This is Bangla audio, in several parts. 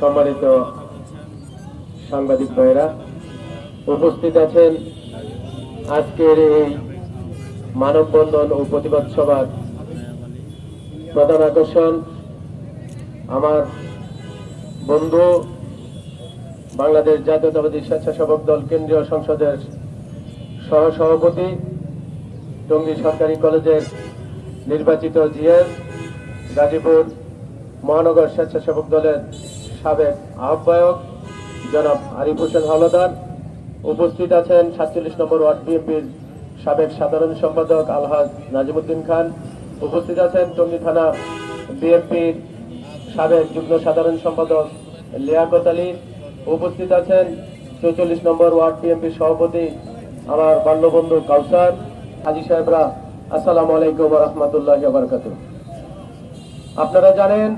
সম্মানিত সাংবাদিক ভাইরা উপস্থিত আছেন আজকের এই মানববন্ধন ও প্রতিবাদ সভার প্রধান আকর্ষণ আমার বন্ধু, বাংলাদেশ জাতীয়তাবাদী স্বেচ্ছাসেবক দল কেন্দ্রীয় সংসদের সহ সভাপতি টঙ্গী সরকারি কলেজের নির্বাচিত জিএস গাজীপুর মহানগর স্বেচ্ছাসেবক দলের সাবেক আহ্বায়ক জনাব আরিফ হোসেন উপস্থিত আছেন সাতচল্লিশ নম্বর ওয়ার্ড বিএনপির সাবেক সাধারণ সম্পাদক আলহাজ নাজিমুদ্দিন খান। উপস্থিত আছেন টঙ্গী থানা বিএনপির সাবেক যুগ্ম সাধারণ সম্পাদক লিয়াকত আলী। উপস্থিত আছেন চৌচল্লিশ নম্বর ওয়ার্ড বিএনপির সভাপতি আমার বাল্যবন্ধু কাউসার। হাজি সাহেবরা, আসসালামু আলাইকুম রহমতুল্লাহ বারকাত আপনারা জানেন,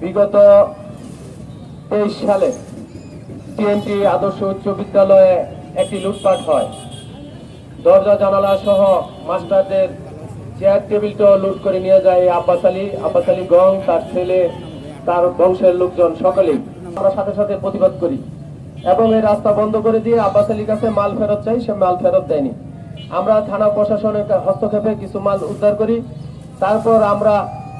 বিগত তেইশ সালে টিএনটি আদর্শ উচ্চ বিদ্যালয়ে একটি লুটপাট হয়। দরজা, জানালা সহ মাস্টারদের চেয়ার টেবিলটাও লুট করে নিয়ে যায় আব্বাস আলী। আব্বাস আলী গং, তার ছেলে, তার বংশের লোকজন সকলেই। আমরা সাথে সাথে প্রতিবাদ করি এবং এই রাস্তা বন্ধ করে দিয়ে আব্বাস আলীর কাছে মাল ফেরত চাই, সে মাল ফেরত দেয়নি। আমরা থানা প্রশাসনের হস্তক্ষেপে কিছু মাল উদ্ধার করি। তারপর আমরা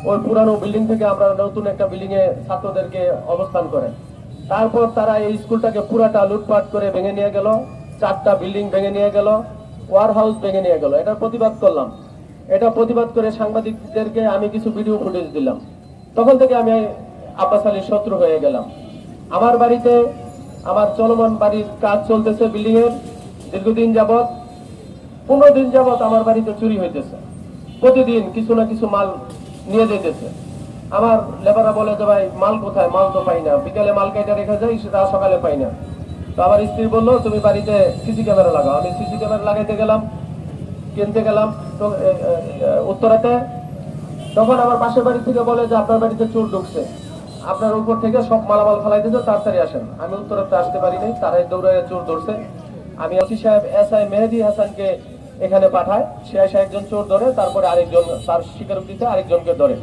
ওই পুরানো বিল্ডিং থেকে আমরা নতুন একটা বিল্ডিং এ ছাত্রদেরকে অবস্থান করে। তারপর তারা এই স্কুলটাকে পুরাটা লুটপাট করে ভেঙে নিয়ে গেল, চারটা বিল্ডিং ভেঙে নিয়ে গেল ওয়ার হাউস ভেঙে নিয়ে গেল। এটার প্রতিবাদ করলাম। এটা প্রতিবাদ করে সাংবাদিকদেরকে আমি কিছু ভিডিও ফুটেজ দিলাম। তখন থেকে আমি আব্বাস আলীর শত্রু হয়ে গেলাম। আমার বাড়িতে আমার চলমান বাড়ির কাজ চলতেছে বিল্ডিং এর। দীর্ঘদিন যাবত পনেরো দিন যাবত আমার বাড়িতে চুরি হইতেছে। প্রতিদিন কিছু না কিছু মাল নিয়ে যেতেছে আমার লেবাররা বলে যে, ভাই, মাল কোথায়? মাল তো পাই না। বিকালে মাল কেটে রেখে যাই, সেটা সকালে পাই না। তো আমার স্ত্রী বলল, তুমি বাড়িতে সিসি ক্যামেরা লাগাও। আমি সিসি ক্যামেরা লাগাইতে গেলাম, কিনতে গেলাম। তো উত্তরাতে তখন আমার পাশের বাড়ি থেকে বলে যে, আপনার বাড়িতে চোর ঢুকছে। আপনার উপর থেকে সব মালামাল ফেলাই দিতে তাড়াতাড়ি আসেন। আমি উত্তরাতে আসতে পারি নাই, তারাই দৌড়ায় চোর ধরছে। আমি ওসি সাহেব, এস আই মেহেদি হাসানকে এখানে পাঠায়, সে এসে একজন চোর ধরে, তারপরে আরেকজন তার স্বীকারোক্তিতে আরেকজনকে ধরে।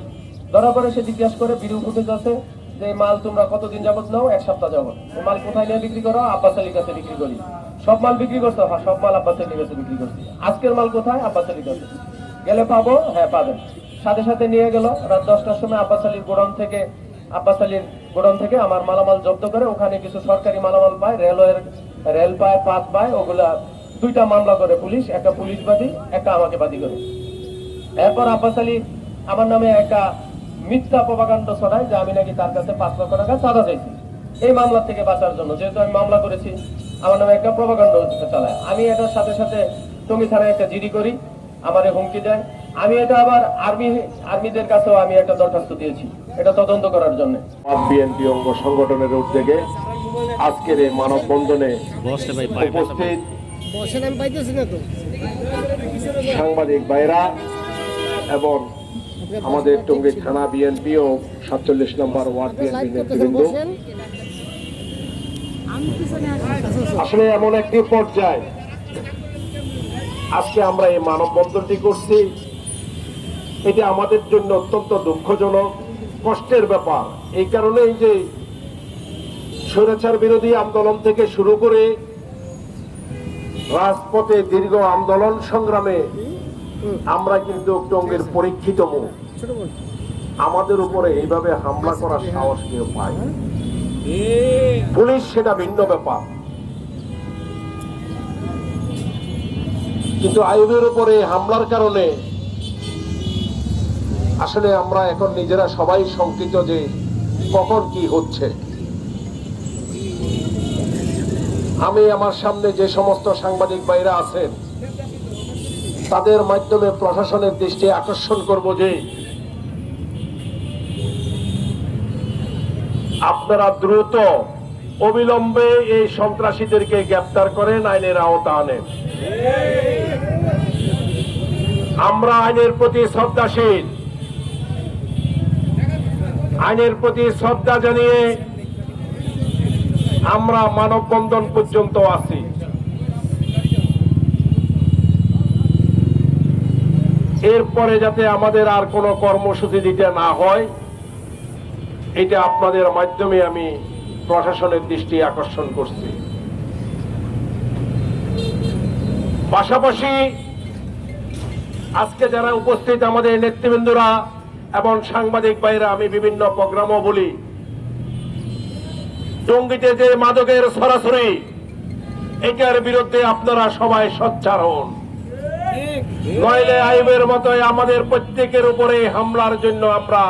ধরার পরে সে জিজ্ঞাসা করে ভিডিও ফুটেজ আছে? যে মাল তোমরা কতদিন যাবত নাও? এক সপ্তাহ যাবত মাল কোথায় নিয়ে বিক্রি করো? আব্বাস আলীর কাছে বিক্রি করি। সব মাল বিক্রি করছ? হ্যাঁ সব মাল আব্বাস আলীর কাছে বিক্রি করছি। আজকের মাল কোথায়? আব্বাস আলীর কাছে। গেলে পাবো? হ্যাঁ পাবেন সাথে সাথে নিয়ে গেল। রাত দশটার সময় আব্বাস আলীর গোডাউন থেকে, আব্বাস আলীর গোডাউন থেকে আমার মালামাল জব্দ করে, ওখানে কিছু সরকারি মালামাল পায়, রেলওয়ের, রেল পায়, পাত পায়, ওগুলা দুইটা মামলা করে পুলিশ একটা পুলিশ বাদী একটা আমাকে বাদী করে। এরপর আব্বাস আলী আমার নামে একটা মিথ্যা প্রভাকাণ্ড ছড়ায় যে আমি নাকি তার কাছে পাঁচ লক্ষ টাকা চাঁদা চাইছি। এই মামলা থেকে বাঁচার জন্য যেহেতু আমি মামলা করেছি আমার নামে একটা প্রভাকাণ্ড চালায় আমি এটার সাথে সাথে টঙ্গী থানায় একটা জিডি করি আমারে হুমকি দেয়। আমি এটা আবার আর্মি আর্মিদের কাছেও আমি একটা দরখাস্ত দিয়েছি এটা তদন্ত করার জন্য। বিএনপি অঙ্গ সংগঠনের উদ্যোগে আজকের এই মানববন্ধনে উপস্থিত বসেন আমি পাইতেছি না তো? সাংবাদিক ভাইরা এবং আমাদের টঙ্গী থানা বিএনপি ও সাতচল্লিশ নম্বর ওয়ার্ড বিএনপি নেতৃবৃন্দ। আসলে এমন একটি পর্যায়ে আজকে আমরা এই মানববন্ধনটি করছি। এটি আমাদের জন্য অত্যন্ত দুঃখজনক কষ্টের ব্যাপার। এই কারণেই যে স্বৈরাচার বিরোধী আন্দোলন থেকে শুরু করে রাজপথে দীর্ঘ আন্দোলন সংগ্রামে আমরা কিন্তু টঙ্গের পরীক্ষিত মুখ আমাদের উপরে এইভাবে হামলা করার সাহস কেউ পায় পুলিশ সেটা ভিন্ন ব্যাপার। কিন্তু আইনের উপরে হামলার কারণে আসলে আমরা এখন নিজেরা সবাই শঙ্কিত যে কখন কি হচ্ছে। আমি আমার সামনে যে সমস্ত সাংবাদিক ভাইরা আছেন, তাদের মাধ্যমে প্রশাসনের দৃষ্টি আকর্ষণ করব যে আপনারা দ্রুত অবিলম্বে এই সন্ত্রাসীদেরকে গ্রেপ্তার করেন, আইনের আওতা আনেন। আমরা আইনের প্রতি শ্রদ্ধাশীল। আইনের প্রতি শ্রদ্ধা জানিয়ে আমরা মানববন্ধন পর্যন্ত আছি। এরপরে যাতে আমাদের আর কোনো কর্মসূচি দিতে না হয়, এটা আপনাদের মাধ্যমে আমি প্রশাসনের দৃষ্টি আকর্ষণ করছি। পাশাপাশি আজকে যারা উপস্থিত আমাদের নেতৃবৃন্দরা এবং সাংবাদিক ভাইরা, আমি বিভিন্ন প্রোগ্রামও বলি। টঙ্গিতে যে মাদকের সরাসরি, এটার বিরুদ্ধে আপনারা সবাই সোচ্চার হন। নইলে আইবের মতোই আমাদের প্রত্যেকের উপরে হামলার জন্য আমরা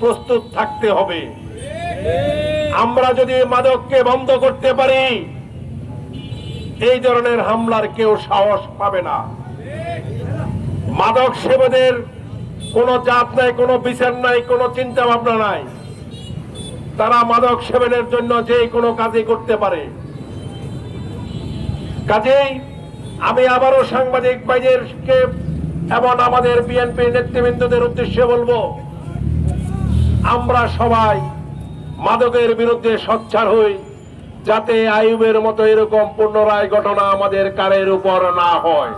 প্রস্তুত থাকতে হবে। আমরা যদি মাদককে বন্ধ করতে পারি, এই ধরনের হামলার কেউ সাহস পাবে না। মাদক সেবদের কোনো জাত নাই, কোনো বিচার নাই, কোনো চিন্তা ভাবনা নাই। তারা মাদক সেবনের জন্য যে কোনো কাজই করতে পারে। কাজেই আমি আবারও সাংবাদিক ভাইদেরকে এবং আমাদের বিএনপি নেতৃবৃন্দদের উদ্দেশ্যে বলব, আমরা সবাই মাদকের বিরুদ্ধে সোচ্চার হই যাতে আইয়ুবের মতো এরকম পুনরায় ঘটনা আমাদের কারের উপর না হয়।